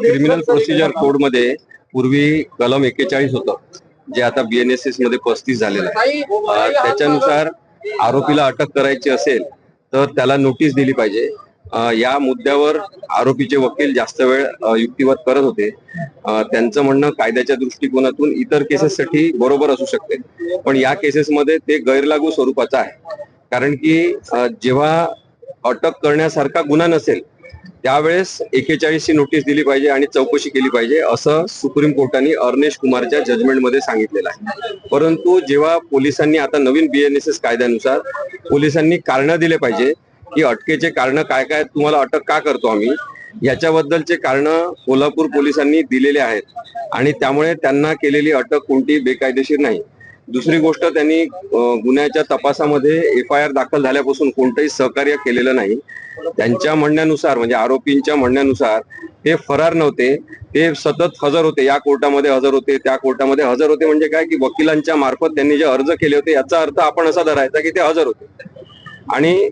Criminal procedure कोडमध्ये पूर्वी कलम एकेचाळीस होतं जे आता बीएनएसएसमध्ये पस्तीस झालेलं आहे. त्याच्यानुसार आरोपीला अटक करायची असेल तर त्याला नोटीस दिली पाहिजे. या मुद्द्यावर आरोपीचे वकील जास्त वेळ युक्तिवाद करत होते. त्यांचं म्हणणं कायद्याच्या दृष्टिकोनातून इतर केसेससाठी बरोबर असू शकते. पण या केसेसमध्ये ते गैरलागू स्वरूपाचं आहे. कारण की जेव्हा अटक करण्यासारखा गुन्हा नसेल त्यावेळेस एकेचाळीसची नोटीस दिली पाहिजे आणि चौकशी केली पाहिजे असं सुप्रीम कोर्टाने अर्नेश कुमारच्या जजमेंटमध्ये सांगितलेलं आहे. परंतु जेव्हा पोलिसांनी आता नवीन बीएनएसएस कायद्यानुसार पोलिसांनी कारण दिले पाहिजे की अटकेचे कारण काय काय तुम्हाला अटक का करतो आम्ही याच्याबद्दलचे कारण कोल्हापूर पोलिसांनी दिलेले आहेत. आणि त्यामुळे त्यांना केलेली अटक कोणती बेकायदेशीर नाही. दुसरी गोष्ट त्यांनी गुन्ह्याच्या तपासामध्ये एफ आय आर दाखल झाल्यापासून कोणतंही सहकार्य केलेलं नाही. त्यांच्या म्हणण्यानुसार म्हणजे आरोपींच्या म्हणण्यानुसार ते फरार नव्हते. ते सतत हजर होते. या कोर्टामध्ये हजर होते. त्या कोर्टामध्ये हजर होते म्हणजे काय? की वकिलांच्या मार्फत त्यांनी जे अर्ज केले होते याचा अर्थ आपण असा धरायचा की ते हजर होते. आणि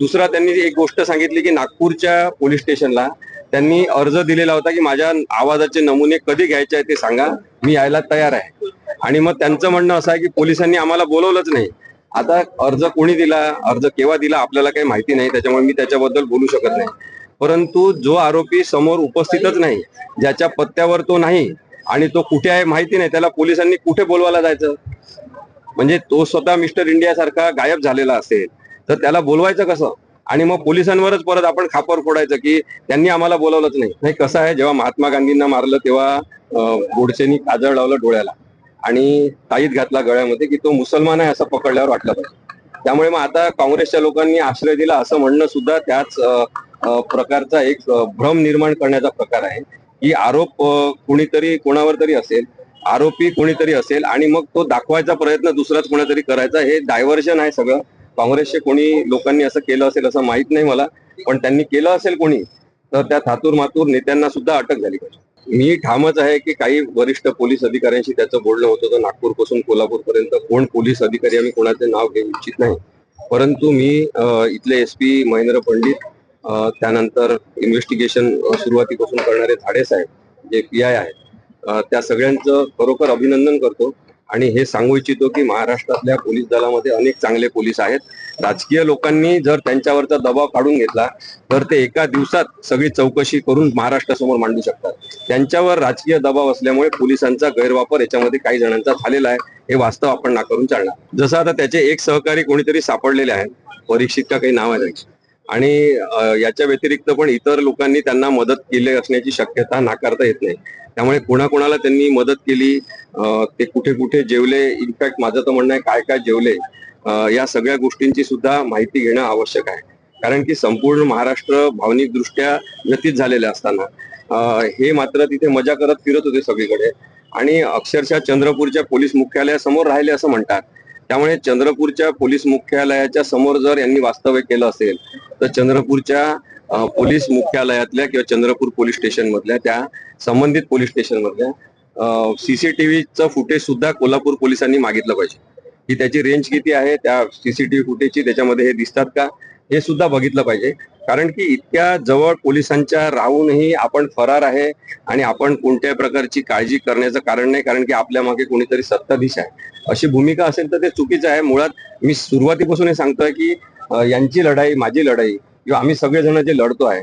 दुसरा त्यांनी एक गोष्ट सांगितली की नागपूरच्या पोलीस स्टेशनला त्यांनी अर्ज दिलेला होता की माझ्या आवाजाचे नमुने कधी घ्यायचे आहे ते सांगा. मी यायला तयार आहे. आणि मग त्यांचं म्हणणं असं आहे की पोलिसांनी आम्हाला बोलवलंच नाही. आता अर्ज कोणी दिला अर्ज केव्हा दिला आपल्याला काही माहिती नाही त्याच्यामुळे मी त्याच्याबद्दल बोलू शकत नाही. परंतु जो आरोपी समोर उपस्थितच नाही ज्याच्या पत्त्यावर तो नाही आणि तो कुठे आहे माहिती नाही त्याला पोलिसांनी कुठे बोलवायला जायचं? म्हणजे तो स्वतः मिस्टर इंडिया सारखा गायब झालेला असेल तर त्याला बोलवायचं कसं? आणि मग पोलिसांवरच परत आपण खापर फोडायचं की त्यांनी आम्हाला बोलवलंच नाही. नाही कसं आहे जेव्हा महात्मा गांधींना मारलं तेव्हा गोडसेनी काजळ लावलं डोळ्याला. आणि ताईत घातला गळ्यामध्ये की तो मुसलमान आहे असं पकडल्यावर वाटलं पाहिजे. त्यामुळे मग आता काँग्रेसच्या लोकांनी आश्रय दिला असं म्हणणं सुद्धा त्याच प्रकारचा एक भ्रम निर्माण करण्याचा प्रकार आहे. की आरोप कुणीतरी कोणावर तरी असेल आरोपी कोणीतरी असेल आणि मग तो दाखवायचा प्रयत्न दुसराच कोणीतरी करायचा हे डायव्हर्जन आहे सगळं. काँग्रेसचे कोणी लोकांनी असं केलं असेल असं माहीत नाही मला पण त्यांनी केलं असेल कोणी तर त्या थातूर मातूर नेत्यांना सुद्धा अटक झाली पाहिजे. मी ठामच आहे की काही वरिष्ठ पोलीस अधिकाऱ्यांशी त्याचं बोलणं होत होतं. नागपूरपासून कोल्हापूर पर्यंत कोण पोलीस अधिकारी आम्ही कोणाचे नाव घेऊ इच्छित नाही. परंतु मी इथले एस पी महेंद्र पंडित त्यानंतर इन्व्हेस्टिगेशन सुरुवातीपासून करणारे झाडे साहेब जे पी आय आहेत त्या सगळ्यांचं खरोखर अभिनंदन करतो. आणि हे सांगू इच्छितो की महाराष्ट्रातल्या पोलीस दलामध्ये अनेक चांगले पोलीस आहेत. राजकीय लोकांनी जर त्यांच्यावरचा दबाव काढून घेतला तर ते एका दिवसात सगळी चौकशी करून महाराष्ट्रासमोर मांडू शकतात. त्यांच्यावर राजकीय दबाव असल्यामुळे पोलिसांचा गैरवापर याच्यामध्ये काही जणांचा झालेला आहे. हे वास्तव आपण नाकारून चालणार. जसं आता त्याचे एक सहकारी कोणीतरी सापडलेले आहेत. परीक्षित का काही नाव आहे आणि याच्या व्यतिरिक्त पण इतर लोकांनी त्यांना मदत केली असण्याची शक्यता नाकारता येत नाही. त्यामुळे कोणाकोणाला त्यांनी मदत केली ते कुठे कुठे जेवले इनफॅक्ट माझं तर म्हणणं आहे काय काय जेवले या सगळ्या गोष्टींची सुद्धा माहिती घेणं आवश्यक आहे. कारण की संपूर्ण महाराष्ट्र भावनिकदृष्ट्या व्यतीत झालेले असताना हे मात्र तिथे मजा करत फिरत होते सगळीकडे. आणि अक्षरशः चंद्रपूरच्या पोलीस मुख्यालयासमोर राहिले असं म्हणतात. त्यामुळे चंद्रपूरच्या पोलीस मुख्यालयाच्या समोर जर यांनी वास्तव्य केलं असेल तर चंद्रपूरच्या पोलीस मुख्यालयातल्या किंवा चंद्रपूर पोलीस स्टेशन मधल्या त्या संबंधित पोलीस स्टेशन मधल्या सीसीटीव्हीचं फुटेज सुद्धा कोल्हापूर पोलिसांनी मागितलं पाहिजे. की त्याची रेंज किती आहे त्या सीसीटीव्ही फुटेजची त्याच्यामध्ये हे दिसतात का हे सुद्धा बघितलं पाहिजे. कारण की इतक्या जवळ पोलिसांच्या राहूनही आपण फरार आहे आणि आपण कोणत्याही प्रकारची काळजी करण्याचं कारण नाही कारण की आपल्या मागे कोणीतरी सत्ताधीश आहे. अशी भूमिका असेल तर ते चुकीचं आहे. मुळात मी सुरुवातीपासून हे सांगतोय की यांची लढाई माझी लढाई किंवा आम्ही सगळेजण जे लढतो आहे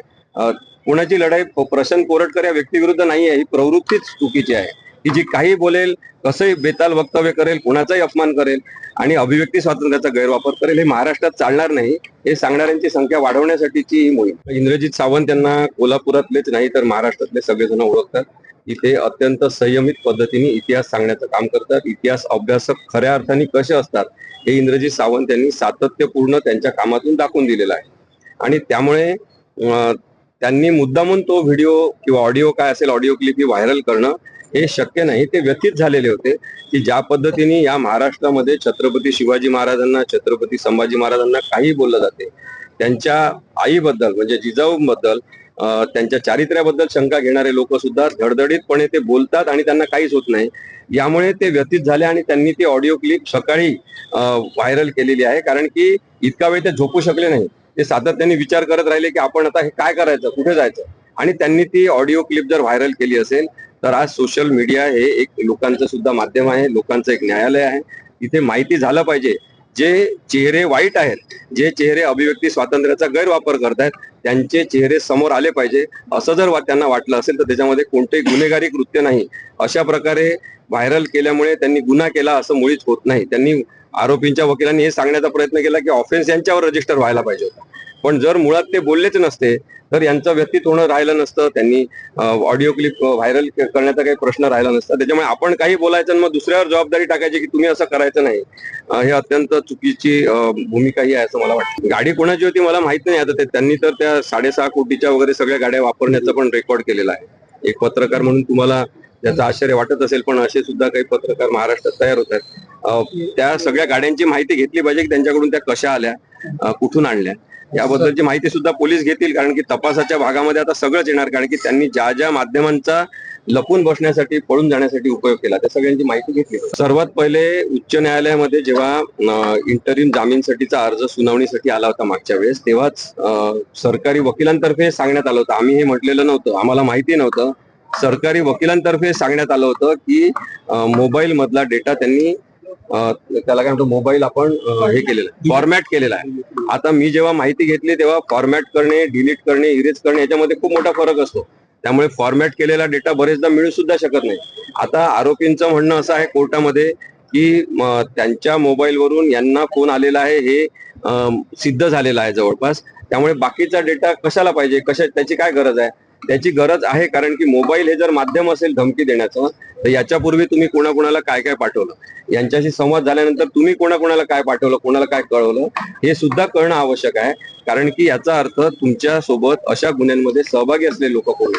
कोणाची लढाई प्रशांत कोरटकर या व्यक्तीविरुद्ध नाही आहे ही प्रवृत्तीच चुकीची आहे. की जी काही बोलेल कसंही बेताल वक्तव्य करेल कोणाचाही अपमान करेल आणि अभिव्यक्ती स्वातंत्र्याचा गैरवापर करेल हे महाराष्ट्रात चालणार नाही हे सांगणाऱ्यांची संख्या वाढवण्यासाठीची ही मोहीम. इंद्रजित सावंत यांना कोल्हापुरातलेच नाही तर महाराष्ट्रातले सगळेजण ओळखतात. इथे अत्यंत संयमित पद्धतीने इतिहास सांगण्याचं काम करतात. इतिहास अभ्यासक खऱ्या अर्थाने कसे असतात हे इंद्रजित सावंत यांनी सातत्यपूर्ण त्यांच्या कामातून दाखवून दिलेलं आहे. आणि त्यामुळे त्यांनी मुद्दामून तो व्हिडिओ किंवा ऑडिओ काय असेल ऑडिओ क्लिप ही व्हायरल करणं हे शक्य नाही. ते व्यतीत झालेले होते की ज्या पद्धतीने या महाराष्ट्रामध्ये छत्रपती शिवाजी महाराजांना छत्रपती संभाजी महाराजांना काही बोललं जाते त्यांच्या आईबद्दल म्हणजे जिजाऊबद्दल त्यांच्या चारित्र्याबद्दल शंका घेणारे लोक सुद्धा धडधडीतपणे ते बोलतात आणि त्यांना काहीच होत नाही. यामुळे ते व्यतीत झाले आणि त्यांनी ती ऑडिओ क्लिप सकाळी व्हायरल केलेली आहे. कारण की इतका वेळ ते झोपू शकले नाही ते सातत्याने विचार करत राहिले की आपण आता हे काय करायचं? कुठे जायचं? आणि त्यांनी ती ऑडिओ क्लिप जर व्हायरल केली असेल तर आज सोशल मीडिया हे एक लोकांचं सुद्धा माध्यम आहे लोकांचं एक न्यायालय आहे. इथे माहिती झालं पाहिजे जे चेहरे वाईट आहेत जे चेहरे अभिव्यक्ती स्वातंत्र्याचा गैरवापर करत आहेत त्यांचे चेहरे समोर आले पाहिजे. असं जर वा- त्यांना वाटलं असेल तर त्याच्यामध्ये कोणतेही गुन्हेगारी कृत्य नाही. अशा प्रकारे व्हायरल केल्यामुळे त्यांनी गुन्हा केला असं मुळीच होत नाही. त्यांनी आरोपींच्या वकिलांनी हे सांगण्याचा प्रयत्न केला की ऑफेन्स यांच्यावर रजिस्टर व्हायला पाहिजे होता. पण जर मुळात ते बोललेच नसते तर यांचं व्यक्तित्व होणं राहिलं नसतं त्यांनी ऑडिओ क्लिप व्हायरल करण्याचा काही प्रश्न राहिला नसता. त्याच्यामुळे आपण काही बोलायचं आणि मग दुसऱ्यावर जबाबदारी टाकायची की तुम्ही असं करायचं नाही. हे अत्यंत चुकीची भूमिका ही आहे असं मला वाटतं. गाडी कोणाची होती मला माहीत नाही. आता त्यांनी तर त्या साडेसहा कोटीच्या वगैरे सगळ्या गाड्या वापरण्याचं पण रेकॉर्ड केलेलं आहे. एक पत्रकार म्हणून तुम्हाला त्याचं आश्चर्य वाटत असेल पण असे सुद्धा काही पत्रकार महाराष्ट्रात तयार होत आहेत. त्या सगळ्या गाड्यांची माहिती घेतली पाहिजे की त्यांच्याकडून त्या कशा आल्या कुठून आणल्या. याबद्दलची माहिती सुद्धा पोलीस घेतील कारण की तपासाच्या भागामध्ये आता सगळंच येणार कारण की त्यांनी ज्या ज्या माध्यमांचा लपून बसण्यासाठी पळून जाण्यासाठी उपयोग केला त्या सगळ्यांची माहिती घेतली. सर्वात पहिले उच्च न्यायालयामध्ये जेव्हा इंटरिम जामीनसाठीचा अर्ज सुनावणीसाठी आला होता मागच्या वेळेस तेव्हाच सरकारी वकिलांतर्फे सांगण्यात आलं होतं. आम्ही हे म्हटलेलं नव्हतं आम्हाला माहिती नव्हतं. सरकारी वकिलांतर्फे सांगण्यात आलं होतं की मोबाईल मधला डेटा त्यांनी त्याला काय म्हणतो मोबाईल आपण हे केलेलं आहे फॉर्मॅट केलेला आहे. आता मी जेव्हा माहिती घेतली तेव्हा फॉर्मॅट करणे डिलीट करणे इरेज करणे याच्यामध्ये खूप मोठा फरक असतो. त्यामुळे फॉर्मॅट केलेला डेटा बरेचदा मिळू सुद्धा शकत नाही. आता आरोपींचं म्हणणं असं आहे कोर्टामध्ये की त्यांच्या मोबाईलवरून यांना फोन आलेला आहे हे सिद्ध झालेलं आहे जवळपास. त्यामुळे बाकीचा डेटा कशाला पाहिजे कशा त्याची काय गरज आहे? त्याची गरज आहे कारण की मोबाईल हे जर माध्यम असेल धमकी देण्याचं तर याच्यापूर्वी तुम्ही कोणाकोणाला काय काय पाठवलं? यांच्याशी संवाद झाल्यानंतर तुम्ही कोणाकोणाला काय पाठवलं कोणाला काय कळवलं हे सुद्धा कळणं आवश्यक आहे. कारण की याचा अर्थ तुमच्यासोबत अशा गुन्ह्यांमध्ये सहभागी असलेले लोक कोण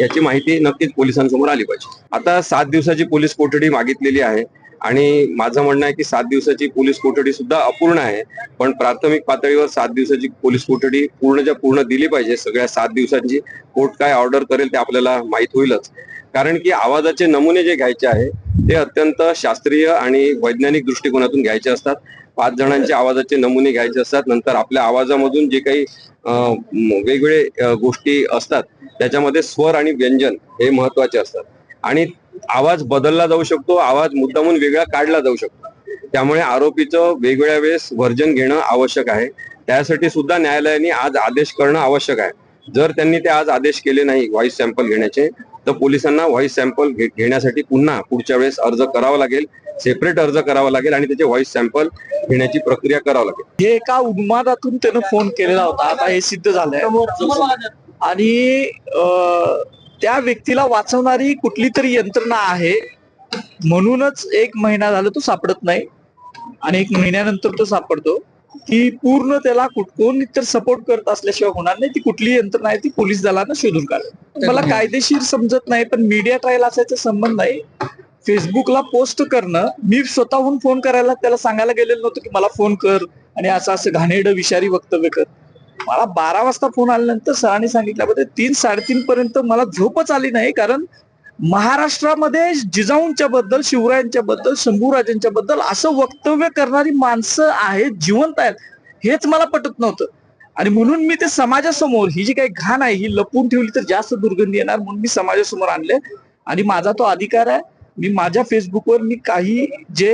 याची माहिती नक्कीच पोलिसांसमोर आली पाहिजे. आता सात दिवसाची पोलीस कोठडी मागितलेली आहे. आणि माझं म्हणणं आहे की सात दिवसाची पोलीस कोठडी सुद्धा अपूर्ण आहे पण प्राथमिक पातळीवर सात दिवसाची पोलीस कोठडी पूर्णच्या पूर्ण दिली पाहिजे. सगळ्या सात दिवसांची कोर्ट काय ऑर्डर करेल ते आपल्याला माहीत होईलच. कारण की आवाजाचे नमुने जे घ्यायचे आहे ते अत्यंत शास्त्रीय आणि वैज्ञानिक दृष्टिकोनातून घ्यायचे असतात. पाच जणांचे आवाजाचे नमुने घ्यायचे असतात. नंतर आपल्या आवाजामधून जे काही वेगवेगळे गोष्टी असतात त्याच्यामध्ये स्वर आणि व्यंजन हे महत्त्वाचे असतात. आणि आवाज बदलला जाऊ शकतो आवाज मुद्दामून वेगळा काढला जाऊ शकतो. त्यामुळे आरोपीचं वेगवेगळ्या वेळेस वर्जन घेणं आवश्यक आहे. त्यासाठी सुद्धा न्यायालयाने आज आदेश करणं आवश्यक आहे. जर त्यांनी ते आज आदेश केले नाही व्हॉइस सॅम्पल घेण्याचे तर पोलिसांना व्हॉइस सॅम्पल घेण्यासाठी पुन्हा पुढच्या वेळेस अर्ज करावा लागेल. सेपरेट अर्ज करावा लागेल आणि त्याचे व्हॉइस सॅम्पल घेण्याची प्रक्रिया करावी लागेल. हे एका उन्मादातून त्यानं फोन केलेला होता. आता हे सिद्ध झालंय. आणि त्या व्यक्तीला वाचवणारी कुठली तरी यंत्रणा आहे म्हणूनच एक महिना झाला तो सापडत नाही आणि एक महिन्यानंतर तो सापडतो. की पूर्ण त्याला कोण तर सपोर्ट करत असल्याशिवाय होणार नाही. ती कुठली यंत्रणा आहे ती पोलीस दलानं शोधून काढ मला कायदेशीर समजत नाही पण मीडिया ट्रायल असायचा संबंध नाही. फेसबुकला पोस्ट करणं मी स्वतःहून फोन करायला त्याला सांगायला गेलेलो नव्हतं की मला फोन कर आणि असं असं घाणेरडं विषारी वक्तव्य कर. मला बारा वाजता फोन आल्यानंतर सरांनी सांगितल्याबद्दल तीन साडेतीन पर्यंत मला झोपच आली नाही कारण महाराष्ट्रामध्ये जिजाऊंच्या बद्दल शिवरायांच्या बद्दल शंभूराजांच्या बद्दल असं वक्तव्य करणारी माणसं आहेत जिवंत आहेत हेच मला पटत नव्हतं. आणि म्हणून मी ते समाजासमोर ही जी काही घाण आहे ही लपून ठेवली तर जास्त दुर्गंधी येणार म्हणून मी समाजासमोर आणले. आणि माझा तो अधिकार आहे. मी माझ्या फेसबुकवर मी काही जे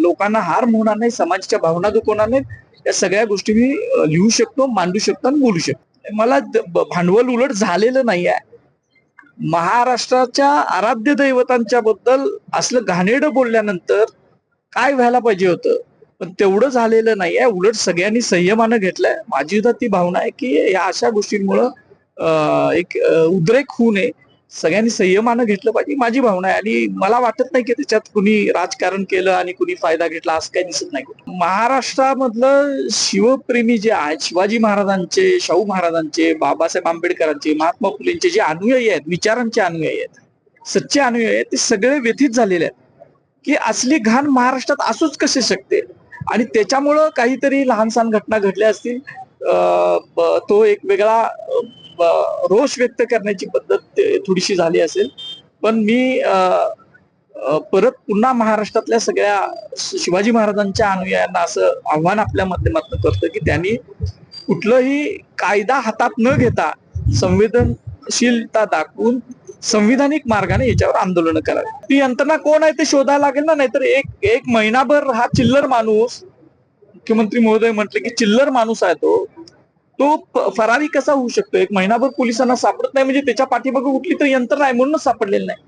लोकांना हार होणार नाही समाजाच्या भावना दुखवणार नाहीत या सगळ्या गोष्टी मी लिहू शकतो मांडू शकतो आणि बोलू शकतो. मला भांडवल उलट झालेलं नाही आहे. महाराष्ट्राच्या आराध्य दैवतांच्या बद्दल असलं घाणेरडं बोलल्यानंतर काय व्हायला पाहिजे होतं? पण तेवढं झालेलं नाही आहे. उलट सगळ्यांनी संयमानं घेतलंय. माझी सुद्धा ती भावना आहे की या अशा गोष्टींमुळं एक उद्रेक होऊ नये. सगळ्यांनी संयमानं घेतलं पाहिजे माझी भावना आहे. आणि मला वाटत नाही की त्याच्यात कुणी राजकारण केलं आणि कुणी फायदा घेतला असं काही दिसत नाही. महाराष्ट्रामधलं शिवप्रेमी जे आहेत शिवाजी महाराजांचे शाहू महाराजांचे बाबासाहेब आंबेडकरांचे महात्मा फुलेंचे जे अनुयायी आहेत विचारांचे अनुयायी आहेत सच्चे अनुयायी आहेत ते सगळे व्यथित झालेले आहेत. की असली घाण महाराष्ट्रात असूच कसे शकते? आणि त्याच्यामुळं काहीतरी लहान सहान घटना घडल्या असतील. तो एक वेगळा रोष व्यक्त करण्याची पद्धत थोडीशी झाली असेल. पण मी अं, परत पुन्हा महाराष्ट्रातल्या सगळ्या शिवाजी महाराजांच्या अनुयायांना असं आव्हान आपल्या माध्यमातून करतो की त्यांनी कुठलंही कायदा हातात न घेता संवेदनशीलता दाखवून संविधानिक मार्गाने याच्यावर आंदोलन करावे. ती यंत्रणा कोण आहे ते शोधायला लागेल ना? नाहीतर एक एक महिनाभर हा चिल्लर माणूस मुख्यमंत्री महोदय म्हटले की चिल्लर माणूस आहे तो. तो फरारी कसा होऊ शकतो? एक महिनाभर पोलिसांना सापडत नाही म्हणजे त्याच्या पाठीमागे कुठली तरी यंत्रणा आहे म्हणूनच सापडलेलं नाही.